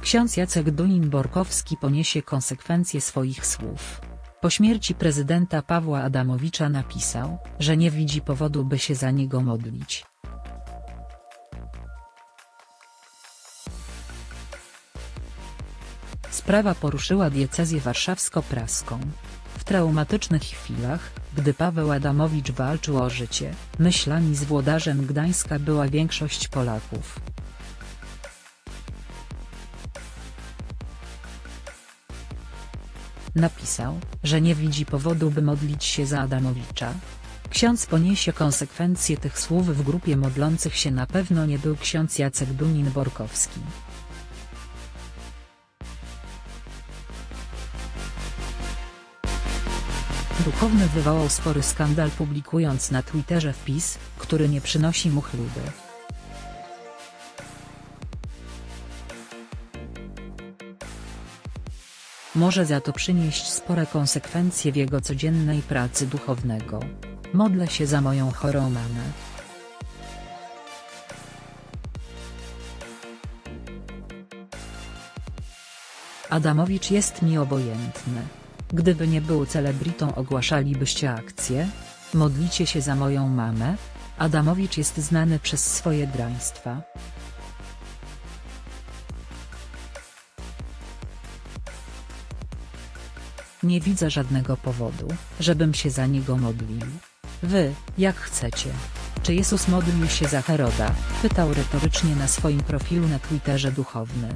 Ksiądz Jacek Dunin-Borkowski poniesie konsekwencje swoich słów. Po śmierci prezydenta Pawła Adamowicza napisał, że nie widzi powodu by się za niego modlić. Sprawa poruszyła diecezję warszawsko-praską. W traumatycznych chwilach, gdy Paweł Adamowicz walczył o życie, myślami z włodarzem Gdańska była większość Polaków. Napisał, że nie widzi powodu by modlić się za Adamowicza. Ksiądz poniesie konsekwencje tych słów w grupie modlących się na pewno nie był ksiądz Jacek Dunin-Borkowski. Duchowny wywołał spory skandal publikując na Twitterze wpis, który nie przynosi mu chluby. Może za to przynieść spore konsekwencje w jego codziennej pracy duchownego. Modlę się za moją chorą mamę. Adamowicz jest mi obojętny. Gdyby nie był celebrytą ogłaszalibyście akcję? Modlicie się za moją mamę? Adamowicz jest znany przez swoje draństwa. Nie widzę żadnego powodu, żebym się za niego modlił. Wy, jak chcecie. Czy Jezus modlił się za Heroda? Pytał retorycznie na swoim profilu na Twitterze duchowny.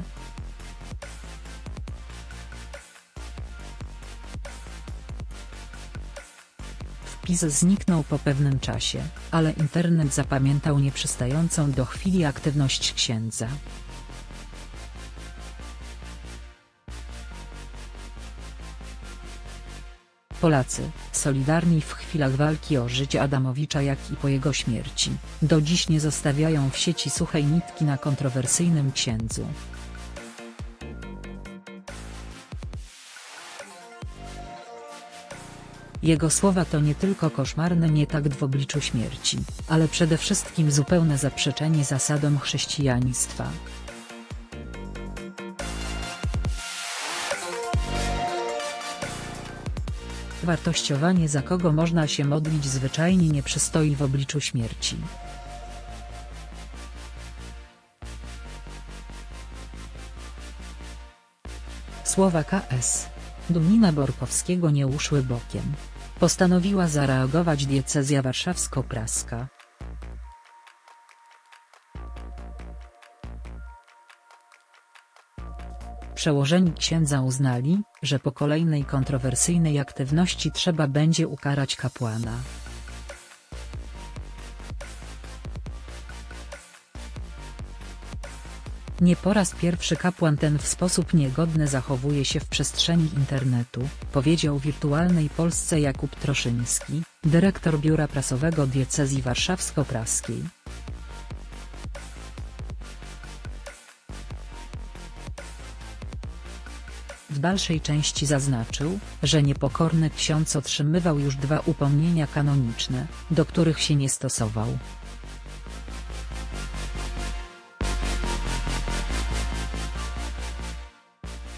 Wpis zniknął po pewnym czasie, ale internet zapamiętał nieprzystającą do chwili aktywność księdza. Polacy, solidarni w chwilach walki o życie Adamowicza jak i po jego śmierci, do dziś nie zostawiają w sieci suchej nitki na kontrowersyjnym księdzu. Jego słowa to nie tylko koszmarny nietakt w obliczu śmierci, ale przede wszystkim zupełne zaprzeczenie zasadom chrześcijaństwa. Wartościowanie za kogo można się modlić zwyczajnie nie przystoi w obliczu śmierci. Słowa KS. Dumina Borkowskiego nie uszły bokiem. Postanowiła zareagować diecezja warszawsko-praska. Przełożeni księdza uznali, że po kolejnej kontrowersyjnej aktywności trzeba będzie ukarać kapłana. Nie po raz pierwszy kapłan ten w sposób niegodny zachowuje się w przestrzeni internetu, powiedział Wirtualnej Polsce Jakub Troszyński, dyrektor biura prasowego diecezji warszawsko-praskiej. Dalszej części zaznaczył, że niepokorny ksiądz otrzymywał już dwa upomnienia kanoniczne, do których się nie stosował.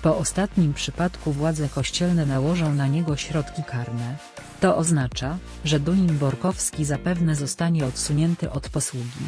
Po ostatnim przypadku władze kościelne nałożą na niego środki karne. To oznacza, że Dunin Borkowski zapewne zostanie odsunięty od posługi.